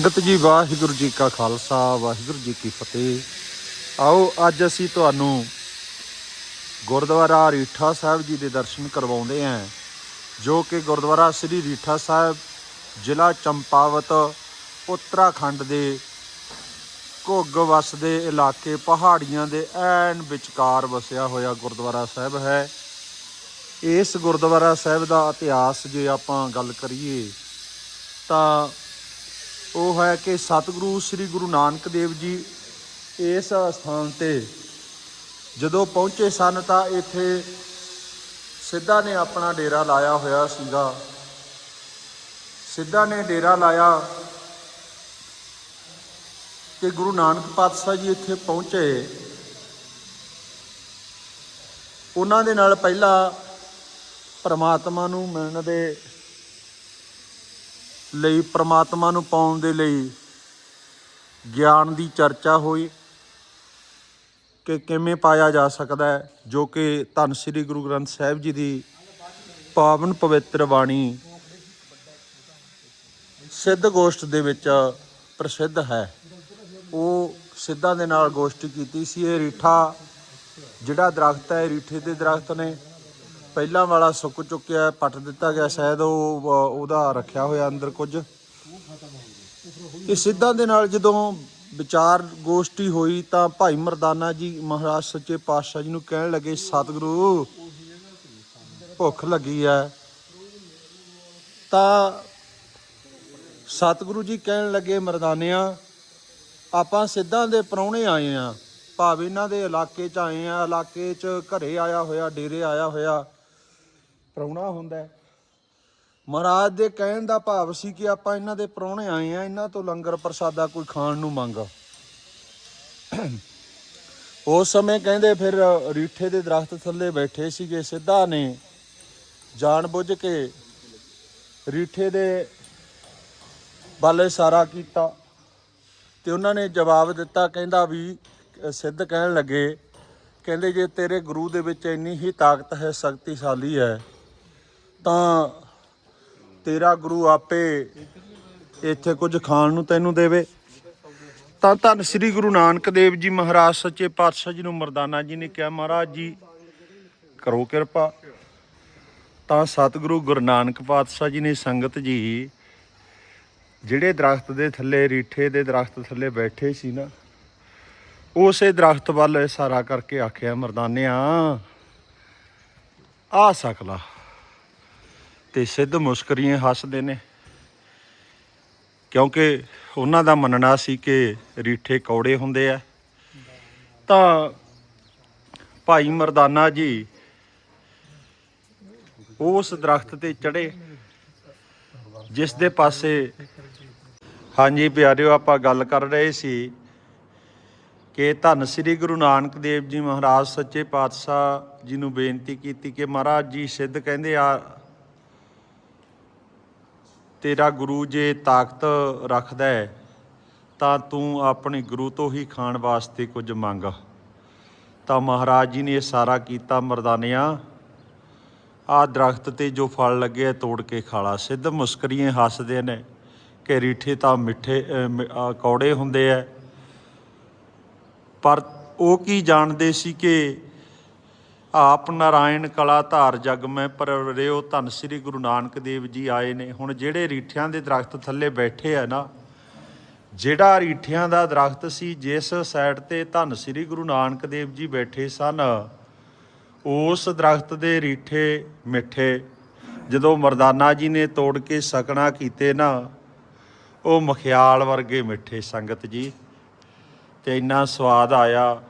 ਸੰਗਤ ਜੀ, ਵਾਹਿਗੁਰੂ ਜੀ ਕਾ ਖਾਲਸਾ, ਵਾਹਿਗੁਰੂ ਜੀ ਕੀ ਫਤਿਹ। ਆਓ, ਅੱਜ ਅਸੀਂ ਤੁਹਾਨੂੰ ਗੁਰਦੁਆਰਾ ਰੀਠਾ ਸਾਹਿਬ ਜੀ ਦੇ ਦਰਸ਼ਨ ਕਰਵਾਉਂਦੇ ਹਾਂ, ਜੋ ਕਿ ਗੁਰਦੁਆਰਾ ਸ੍ਰੀ ਰੀਠਾ ਸਾਹਿਬ, ਜ਼ਿਲ੍ਹਾ ਚੰਪਾਵਤ, ਉੱਤਰਾਖੰਡ ਦੇ ਘੁੱਗ ਵਸਦੇ ਇਲਾਕੇ, ਪਹਾੜੀਆਂ ਦੇ ਐਨ ਵਿਚਕਾਰ ਵਸਿਆ ਹੋਇਆ ਗੁਰਦੁਆਰਾ ਸਾਹਿਬ ਹੈ। ਇਸ ਗੁਰਦੁਆਰਾ ਸਾਹਿਬ ਦਾ ਇਤਿਹਾਸ ਜੇ ਆਪਾਂ ਗੱਲ ਕਰੀਏ, ਤਾਂ ਉਹ ਹੈ ਕਿ ਸਤਿਗੁਰੂ ਸ੍ਰੀ ਗੁਰੂ ਨਾਨਕ ਦੇਵ ਜੀ ਇਸ ਸਥਾਨ ਤੇ ਜਦੋਂ ਪਹੁੰਚੇ ਸਨ ਤਾਂ ਇੱਥੇ ਸਿੱਧਾ ਨੇ ਆਪਣਾ ਡੇਰਾ ਲਾਇਆ ਹੋਇਆ ਸੀਗਾ। ਸਿੱਧਾ ਨੇ ਡੇਰਾ ਲਾਇਆ ਕਿ ਗੁਰੂ ਨਾਨਕ ਪਾਤਸ਼ਾਹ ਜੀ ਇੱਥੇ ਪਹੁੰਚੇ। ਉਹਨਾਂ ਦੇ ਨਾਲ ਪਹਿਲਾਂ ਪਰਮਾਤਮਾ ਨੂੰ ਮਿਲਣ ਦੇ ਲਈ ਪ੍ਰਮਾਤਮਾ ਨੂੰ ਪਾਉਣ ਦੇ ਲਈ ਗਿਆਨ ਦੀ ਚਰਚਾ ਹੋਈ ਕਿ ਕਿਵੇਂ ਪਾਇਆ ਜਾ ਸਕਦਾ ਹੈ, ਜੋ ਕਿ ਧੰਨ ਸ੍ਰੀ ਗੁਰੂ ਗ੍ਰੰਥ ਸਾਹਿਬ ਜੀ ਦੀ ਪਾਵਨ ਪਵਿੱਤਰ ਬਾਣੀ ਸਿੱਧ ਗੋਸ਼ਟ ਦੇ ਵਿੱਚ ਪ੍ਰਸਿੱਧ ਹੈ। ਉਹ ਸਿੱਧਾਂ ਦੇ ਨਾਲ ਗੋਸ਼ਟ ਕੀਤੀ ਸੀ। ਇਹ ਰੀਠਾ ਜਿਹੜਾ ਦਰਖਤ ਹੈ ਰੀਠੇ ਦੇ ਦਰਖਤ ਨੇ। ਪਹਿਲਾਂ ਵਾਲਾ ਸੁੱਕ ਚੁੱਕਿਆ, ਪੱਟ ਦਿੱਤਾ ਗਿਆ, ਸ਼ਾਇਦ ਉਹ ਉਹਦਾ ਰੱਖਿਆ ਹੋਇਆ ਅੰਦਰ ਕੁਝ। ਇਹ ਸਿੱਧਾਂ ਦੇ ਨਾਲ ਜਦੋਂ ਵਿਚਾਰ ਗੋਸ਼ਟੀ ਹੋਈ ਤਾਂ ਭਾਈ ਮਰਦਾਨਾ ਜੀ ਮਹਾਰਾਜ ਸੱਚੇ ਪਾਤਸ਼ਾਹ ਜੀ ਨੂੰ ਕਹਿਣ ਲੱਗੇ, ਸਤਿਗੁਰੂ, ਭੁੱਖ ਲੱਗੀ ਹੈ ਤਾਂ ਸਤਿਗੁਰੂ ਜੀ ਕਹਿਣ ਲੱਗੇ, ਮਰਦਾਨਿਆਂ, ਆਪਾਂ ਸਿੱਧਾਂ ਦੇ ਪਰੌਣੇ ਆਏ ਆ। ਭਾਵੇਂ ਇਹਨਾਂ ਦੇ ਇਲਾਕੇ 'ਚ ਆਏ ਆ, ਇਲਾਕੇ 'ਚ ਘਰੇ ਆਇਆ ਹੋਇਆ, ਡੇਰੇ ਆਇਆ ਹੋਇਆ ਪ੍ਰਾਹੁਣਾ ਹੁੰਦਾ ਹੈ। ਮਹਾਰਾਜ ਦੇ ਕਹਿਣ ਦਾ ਭਾਵ ਸੀ ਕਿ ਆਪਾਂ ਇਹਨਾਂ ਦੇ ਪ੍ਰਾਹੁਣੇ ਆਏ ਆ ਇਹਨਾਂ ਤੋਂ ਲੰਗਰ ਪ੍ਰਸਾਦਾ ਕੋਈ ਖਾਣ ਨੂੰ ਮੰਗ ਉਸ ਸਮੇਂ ਕਹਿੰਦੇ ਫਿਰ ਰੀਠੇ ਦੇ ਦਰਖਤ ਥੱਲੇ ਬੈਠੇ ਸੀਗੇ, ਸਿੱਧਾ ਨੇ ਜਾਣ ਬੁੱਝ ਕੇ ਰੀਠੇ ਦੇ ਵੱਲ ਇਸ਼ਾਰਾ ਕੀਤਾ ਤੇ ਉਹਨਾਂ ਨੇ ਜਵਾਬ ਦਿੱਤਾ, ਕਹਿੰਦਾ ਵੀ ਸਿੱਧ ਕਹਿਣ ਲੱਗੇ, ਕਹਿੰਦੇ ਜੇ ਤੇਰੇ ਗੁਰੂ ਦੇ ਵਿੱਚ ਇੰਨੀ ਹੀ ਤਾਕਤ ਹੈ, ਸ਼ਕਤੀਸ਼ਾਲੀ ਹੈ ਤਾਂ ਤੇਰਾ ਗੁਰੂ ਆਪੇ ਇੱਥੇ ਕੁਝ ਖਾਣ ਨੂੰ ਤੈਨੂੰ ਦੇਵੇ। ਤਾਂ ਧੰਨ ਸ੍ਰੀ ਗੁਰੂ ਨਾਨਕ ਦੇਵ ਜੀ ਮਹਾਰਾਜ, ਸੱਚੇ ਪਾਤਸ਼ਾਹ ਜੀ ਨੂੰ ਮਰਦਾਨਾ ਜੀ ਨੇ ਕਿਹਾ, ਮਹਾਰਾਜ ਜੀ, ਕਰੋ ਕਿਰਪਾ। ਤਾਂ ਸਤਿਗੁਰੂ ਗੁਰੂ ਨਾਨਕ ਪਾਤਸ਼ਾਹ ਜੀ ਨੇ ਸੰਗਤ ਜੀ, ਜਿਹੜੇ ਦਰਖਤ ਦੇ ਥੱਲੇ, ਰੀਠੇ ਦੇ ਦਰਖਤ ਥੱਲੇ ਬੈਠੇ ਸੀ ਨਾ, ਉਸੇ ਦਰਖਤ ਵੱਲ ਇਸ਼ਾਰਾ ਕਰਕੇ ਆਖਿਆ, ਮਰਦਾਨਿਆ, ਆ ਸਕਲਾ। ਤੇ ਸਿੱਧ ਮੁਸਕਰੀਆਂ ਹੱਸਦੇ ਨੇ। ਕਿਉਂਕਿ ਉਹਨਾਂ ਦਾ ਮੰਨਣਾ ਸੀ ਕਿ ਰੀਠੇ ਕੌੜੇ ਹੁੰਦੇ ਆ। ਤਾਂ ਭਾਈ ਮਰਦਾਨਾ ਜੀ ਉਸ ਦਰਖਤ ਤੇ ਚੜੇ ਜਿਸ ਦੇ ਪਾਸੇ ਹਾਂਜੀ ਪਿਆਰਿਓ, ਆਪਾਂ ਗੱਲ ਕਰ ਰਹੇ ਸੀ ਕਿ ਧੰਨ ਸ੍ਰੀ ਗੁਰੂ ਨਾਨਕ ਦੇਵ ਜੀ ਮਹਾਰਾਜ, ਸੱਚੇ ਪਾਤਸ਼ਾਹ ਜੀ ਨੂੰ ਬੇਨਤੀ ਕੀਤੀ ਕਿ ਮਹਾਰਾਜ ਜੀ ਸਿੱਧ ਕਹਿੰਦੇ ਆ ਤੇਰਾ ਗੁਰੂ ਜੇ ਤਾਕਤ ਰੱਖਦਾ ਹੈ ਤਾਂ ਤੂੰ ਆਪਣੇ ਗੁਰੂ ਤੋਂ ਹੀ ਖਾਣ ਵਾਸਤੇ ਕੁਝ ਮੰਗ। ਤਾਂ ਮਹਾਰਾਜ ਜੀ ਨੇ ਇਹ ਸਾਰਾ ਕੀਤਾ ਮਰਦਾਨਿਆਂ। ਆ ਦਰਖਤ ਤੇ ਜੋ ਫਲ ਲੱਗੇ ਆ, ਤੋੜ ਕੇ ਖਾਲਾ ਸਿੱਧ ਮੁਸਕਰੀਆਂ ਹੱਸਦੇ ਨੇ ਕਿ ਰੀਠੇ ਤਾਂ ਮਿੱਠੇ ਅ, ਕੌੜੇ ਹੁੰਦੇ ਆ। ਪਰ ਉਹ ਕੀ ਜਾਣਦੇ ਸੀ ਕਿ ਆਪ ਨਾਰਾਇਣ ਕਲਾ ਧਾਰ ਜਗ ਮੈਂ ਪਰ ਧੰਨ ਸ੍ਰੀ ਗੁਰੂ ਨਾਨਕ ਦੇਵ ਜੀ ਆਏ ਨੇ। ਹੁਣ ਜਿਹੜੇ ਰੀਠਿਆਂ ਦੇ ਦਰਖਤ ਥੱਲੇ ਬੈਠੇ ਆ ਨਾ, ਜਿਹੜਾ ਰੀਠਿਆਂ ਦਾ ਦਰਖਤ ਸੀ, ਜਿਸ ਸਾਈਡ ਤੇ ਧੰਨ ਸ੍ਰੀ ਗੁਰੂ ਨਾਨਕ ਦੇਵ ਜੀ ਬੈਠੇ ਸਨ, ਉਸ ਦਰਖਤ ਦੇ ਰੀਠੇ ਮਿੱਠੇ। ਜਦੋਂ ਮਰਦਾਨਾ ਜੀ ਨੇ ਤੋੜ ਕੇ ਸਕਣਾ ਕੀਤੇ ਨਾ, ਉਹ ਮਖਿਆਲ ਵਰਗੇ ਮਿੱਠੇ ਸੰਗਤ ਜੀ। ਤੇ ਇੰਨਾ ਸਵਾਦ ਆਇਆ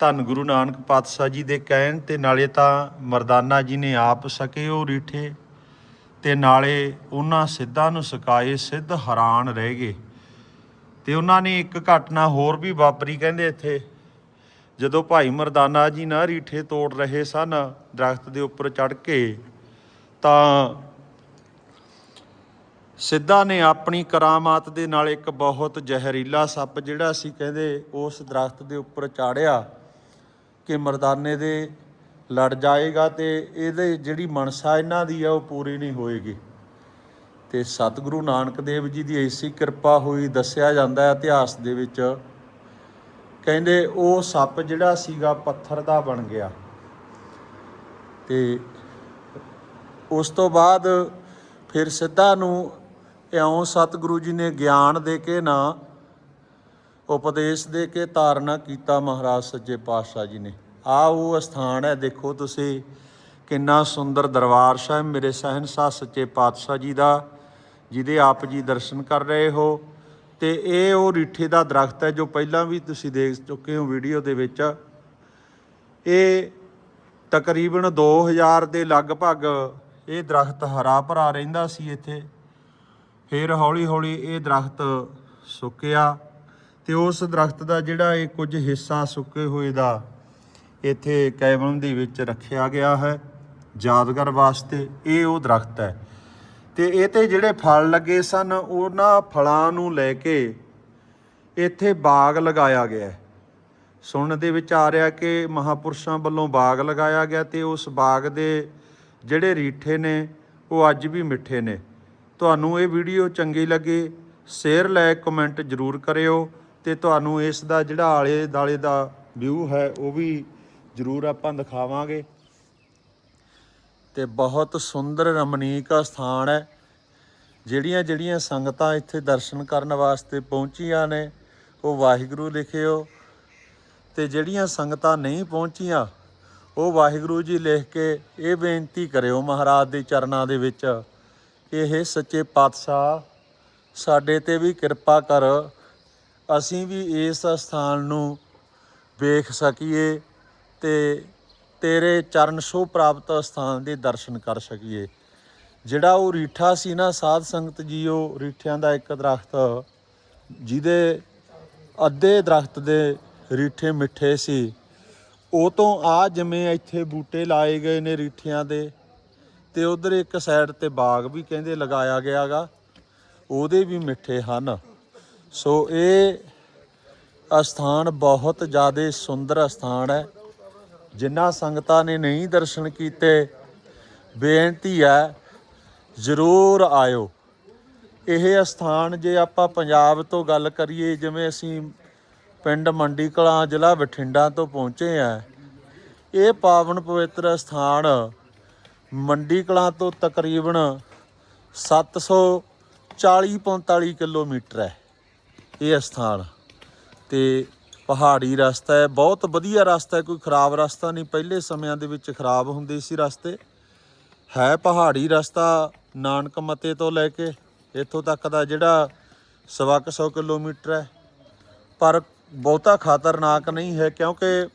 ਧੰਨ ਗੁਰੂ ਨਾਨਕ ਪਾਤਸ਼ਾਹ ਜੀ ਦੇ ਕਹਿਣ ਤੇ ਨਾਲੇ ਤਾਂ ਮਰਦਾਨਾ ਜੀ ਨੇ ਆਪ ਸਕੇ ਉਹ ਰੀਠੇ ਤੇ ਨਾਲੇ ਉਹਨਾਂ ਸਿੱਧਾਂ ਨੂੰ ਸਕਾਏ ਸਿੱਧ ਹੈਰਾਨ ਰਹਿ ਗਏ। ਤੇ ਉਹਨਾਂ ਨੇ ਇੱਕ ਘਟਨਾ ਹੋਰ ਵੀ ਵਾਪਰੀ ਕਹਿੰਦੇ ਇੱਥੇ, ਜਦੋਂ ਭਾਈ ਮਰਦਾਨਾ ਜੀ ਨਾ ਰੀਠੇ ਤੋੜ ਰਹੇ ਸਨ ਦਰਖਤ ਦੇ ਉੱਪਰ ਚੜ ਕੇ, ਤਾਂ ਸਿੱਧਾ ਨੇ ਆਪਣੀ ਕਰਾਮਾਤ ਦੇ ਨਾਲ ਇੱਕ ਬਹੁਤ ਜ਼ਹਿਰੀਲਾ ਸੱਪ ਜਿਹੜਾ ਸੀ ਕਹਿੰਦੇ ਉਸ ਦਰਖਤ ਦੇ ਉੱਪਰ ਚਾੜਿਆ ਕਿ ਮਰਦਾਨੇ ਦੇ ਲੜ ਜਾਏਗਾ ਤੇ ਇਹਦੇ ਜਿਹੜੀ ਮਨਸਾ ਇਹਨਾਂ ਦੀ ਆ ਉਹ ਪੂਰੀ ਨਹੀਂ ਹੋਏਗੀ। ਤੇ ਸਤਿਗੁਰੂ ਨਾਨਕ ਦੇਵ ਜੀ ਦੀ ਐਸੀ ਕਿਰਪਾ ਹੋਈ ਦੱਸਿਆ ਜਾਂਦਾ ਹੈ ਇਤਿਹਾਸ ਦੇ ਵਿੱਚ। ਕਹਿੰਦੇ ਉਹ ਸੱਪ ਜਿਹੜਾ ਸੀਗਾ ਪੱਥਰ ਦਾ ਬਣ ਗਿਆ। ਤੇ ਉਸ ਤੋਂ ਬਾਅਦ ਫਿਰ ਸਿੱਧਾ ਨੂੰ ਇਉਂ ਸਤਿਗੁਰੂ ਜੀ ਨੇ ਗਿਆਨ ਦੇ ਕੇ ਨਾ ਉਪਦੇਸ਼ ਦੇ ਕੇ ਧਾਰਨਾ ਕੀਤਾ ਮਹਾਰਾਜ ਸੱਚੇ ਪਾਤਸ਼ਾਹ ਜੀ ਨੇ। ਆ ਉਹ ਸਥਾਨ ਹੈ, ਦੇਖੋ ਤੁਸੀਂ ਕਿੰਨਾ ਸੁੰਦਰ ਦਰਬਾਰ ਸਾਹਿਬ ਮੇਰੇ ਸਹਿਨशाह ਸੱਚੇ ਪਾਤਸ਼ਾਹ ਜੀ ਦਾ, ਜਿਹਦੇ ਆਪ ਜੀ ਦਰਸ਼ਨ ਕਰ ਰਹੇ ਹੋ। ਤੇ ਇਹ ਉਹ ਰੀਠੇ ਦਾ ਦਰਖਤ ਹੈ ਜੋ ਪਹਿਲਾਂ ਵੀ ਤੁਸੀਂ ਦੇਖ ਚੁੱਕੇ ਹੋ ਵੀਡੀਓ ਦੇ ਵਿੱਚ। ਇਹ ਤਕਰੀਬਨ 2000 ਦੇ ਲਗਭਗ ਇਹ ਦਰਖਤ ਹਰਾ ਭਰਾ ਰਹਿੰਦਾ ਸੀ ਇੱਥੇ। ਫਿਰ ਹੌਲੀ ਹੌਲੀ ਇਹ ਦਰਖਤ ਸੁੱਕਿਆ। ਤੇ ਉਸ ਦਰਖਤ ਦਾ ਜਿਹੜਾ ਇਹ ਕੁਝ ਹਿੱਸਾ ਸੁੱਕੇ ਹੋਏ ਦਾ ਇੱਥੇ ਕੈਬਨ ਦੇ ਵਿੱਚ ਰੱਖਿਆ ਗਿਆ ਹੈ ਯਾਦਗਾਰ ਵਾਸਤੇ, ਇਹ ਉਹ ਦਰਖਤ ਹੈ। ਤੇ ਇਹ ਤੇ ਜਿਹੜੇ ਫਲ ਲੱਗੇ ਸਨ, ਉਹਨਾਂ ਫਲਾਂ ਨੂੰ ਲੈ ਕੇ ਇੱਥੇ ਬਾਗ ਲਗਾਇਆ ਗਿਆ ਹੈ। ਸੁਣਨ ਦੇ ਵਿੱਚ ਆ ਰਿਹਾ ਕਿ ਮਹਾਪੁਰਸ਼ਾਂ ਵੱਲੋਂ ਬਾਗ ਲਗਾਇਆ ਗਿਆ ਤੇ ਉਸ ਬਾਗ ਦੇ ਜਿਹੜੇ ਰੀਠੇ ਨੇ, ਉਹ ਅੱਜ ਵੀ ਮਿੱਠੇ ਨੇ। ਤੁਹਾਨੂੰ ਇਹ ਵੀਡੀਓ ਚੰਗੀ ਲੱਗੇ, ਸ਼ੇਅਰ ਲਾਇਕ ਕਮੈਂਟ ਜ਼ਰੂਰ ਕਰਿਓ। ਤੇ ਤੁਹਾਨੂੰ ਇਸ ਦਾ ਜਿਹੜਾ ਆਲੇ ਦਾਲੇ ਦਾ ਵਿਊ ਹੈ, ਉਹ ਵੀ ਜ਼ਰੂਰ ਆਪਾਂ ਦਿਖਾਵਾਂਗੇ। ਤੇ ਬਹੁਤ ਸੁੰਦਰ ਰਮਣੀਕ ਸਥਾਨ ਹੈ। ਜਿਹੜੀਆਂ ਜਿਹੜੀਆਂ ਸੰਗਤਾਂ ਇੱਥੇ ਦਰਸ਼ਨ ਕਰਨ ਵਾਸਤੇ ਪਹੁੰਚੀਆਂ ਨੇ, ਉਹ ਵਾਹਿਗੁਰੂ ਲਿਖਿਓ। ਤੇ ਜਿਹੜੀਆਂ ਸੰਗਤਾਂ ਨਹੀਂ ਪਹੁੰਚੀਆਂ, ਉਹ ਵਾਹਿਗੁਰੂ ਜੀ ਲਿਖ ਕੇ ਇਹ ਬੇਨਤੀ ਕਰਿਓ ਮਹਾਰਾਜ ਦੇ ਚਰਨਾਂ ਦੇ ਵਿੱਚ ਕਿ ਇਹ ਸੱਚੇ ਪਾਤਸ਼ਾਹ, ਸਾਡੇ ਤੇ ਵੀ ਕਿਰਪਾ ਕਰ ਅਸੀਂ ਵੀ ਇਸ ਸਥਾਨ ਨੂੰ ਵੇਖ ਸਕੀਏ ਤੇ ਤੇਰੇ ਚਰਨ ਸ਼ੋ ਪ੍ਰਾਪਤ ਸਥਾਨ ਦੇ ਦਰਸ਼ਨ ਕਰ ਸਕੀਏ। ਜਿਹੜਾ ਉਹ ਰੀਠਾ ਸੀ ਨਾ ਸਾਧ ਸੰਗਤ ਜੀਓ, ਰੀਠਿਆਂ ਦਾ ਇੱਕ ਦਰਖਤ, ਜਿਹਦੇ ਅੱਧੇ ਦਰਖਤ ਦੇ ਰੀਠੇ ਮਿੱਠੇ ਸੀ, ਉਹ ਤੋਂ ਆ ਜਿਵੇਂ ਇੱਥੇ ਬੂਟੇ ਲਾਏ ਗਏ ਨੇ ਰੀਠਿਆਂ ਦੇ ਤੇ ਉਧਰ ਇੱਕ ਸਾਈਡ ਤੇ ਬਾਗ ਵੀ ਕਹਿੰਦੇ ਲਗਾਇਆ ਗਿਆਗਾ, ਉਹਦੇ ਵੀ ਮਿੱਠੇ ਹਨ। ਸੋ ਇਹ ਅਸਥਾਨ ਬਹੁਤ ਜ਼ਿਆਦਾ ਸੁੰਦਰ ਅਸਥਾਨ ਹੈ। ਜਿਨ੍ਹਾਂ ਸੰਗਤਾਂ ਨੇ ਨਹੀਂ ਦਰਸ਼ਨ ਕੀਤੇ, ਬੇਨਤੀ ਹੈ ਜ਼ਰੂਰ ਆਇਓ। ਇਹ ਅਸਥਾਨ ਜੇ ਆਪਾਂ ਪੰਜਾਬ ਤੋਂ ਗੱਲ ਕਰੀਏ, ਜਿਵੇਂ ਅਸੀਂ ਪਿੰਡ ਮੰਡੀ ਕਲਾਂ ਜ਼ਿਲ੍ਹਾ ਬਠਿੰਡਾ ਤੋਂ ਪਹੁੰਚੇ ਆ ਇਹ ਪਾਵਨ ਪਵਿੱਤਰ ਸਥਾਨ ਮੰਡੀ ਕਲਾਂ ਤੋਂ ਤਕਰੀਬਨ 740 45 ਕਿਲੋਮੀਟਰ ਹੈ। ਇਹ ਸਥਾਨ। ਤੇ ਪਹਾੜੀ ਰਸਤਾ ਹੈ, ਬਹੁਤ ਵਧੀਆ ਰਸਤਾ ਹੈ, ਕੋਈ ਖਰਾਬ ਰਸਤਾ ਨਹੀਂ। ਪਹਿਲੇ ਸਮਿਆਂ ਦੇ ਵਿੱਚ ਖਰਾਬ ਹੁੰਦੇ ਸੀ ਰਸਤੇ। ਹੈ ਪਹਾੜੀ ਰਸਤਾ ਨਾਨਕ ਮਤੇ ਤੋਂ ਲੈ ਕੇ ਇੱਥੋਂ ਤੱਕ ਦਾ ਜਿਹੜਾ ਸਵਾ ਕੁ ਸੌ ਕਿਲੋਮੀਟਰ ਹੈ। ਪਰ ਬਹੁਤਾ ਖਤਰਨਾਕ ਨਹੀਂ ਹੈ, ਕਿਉਂਕਿ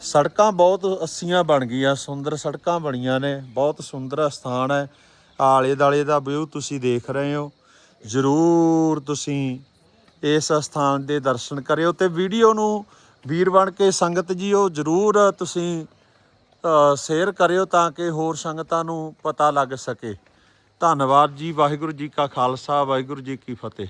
ਸੜਕਾਂ ਬਹੁਤ ਅੱਸੀਆਂ ਬਣ ਗਈਆਂ, ਸੁੰਦਰ ਸੜਕਾਂ ਬਣੀਆਂ ਨੇ, ਬਹੁਤ ਸੁੰਦਰ ਸਥਾਨ ਹੈ। ਆਲੇ ਦਾਲੇ ਦਾ ਵਿਊ ਤੁਸੀਂ ਦੇਖ ਰਹੇ ਹੋ। ਜ਼ਰੂਰ ਤੁਸੀਂ ਇਸ ਸਥਾਨ ਦੇ ਦਰਸ਼ਨ ਕਰਿਓ ਤੇ ਵੀਡੀਓ ਨੂੰ ਵੀਰ ਬਣ ਕੇ ਸੰਗਤ ਜੀਓ ਜ਼ਰੂਰ ਤੁਸੀਂ ਸ਼ੇਅਰ ਕਰਿਓ ਤਾਂ ਕਿ ਹੋਰ ਸੰਗਤਾਂ ਨੂੰ ਪਤਾ ਲੱਗ ਸਕੇ। ਧੰਨਵਾਦ ਜੀ, ਵਾਹਿਗੁਰੂ ਜੀ ਕਾ ਖਾਲਸਾ, ਵਾਹਿਗੁਰੂ ਜੀ ਕੀ ਫਤਿਹ।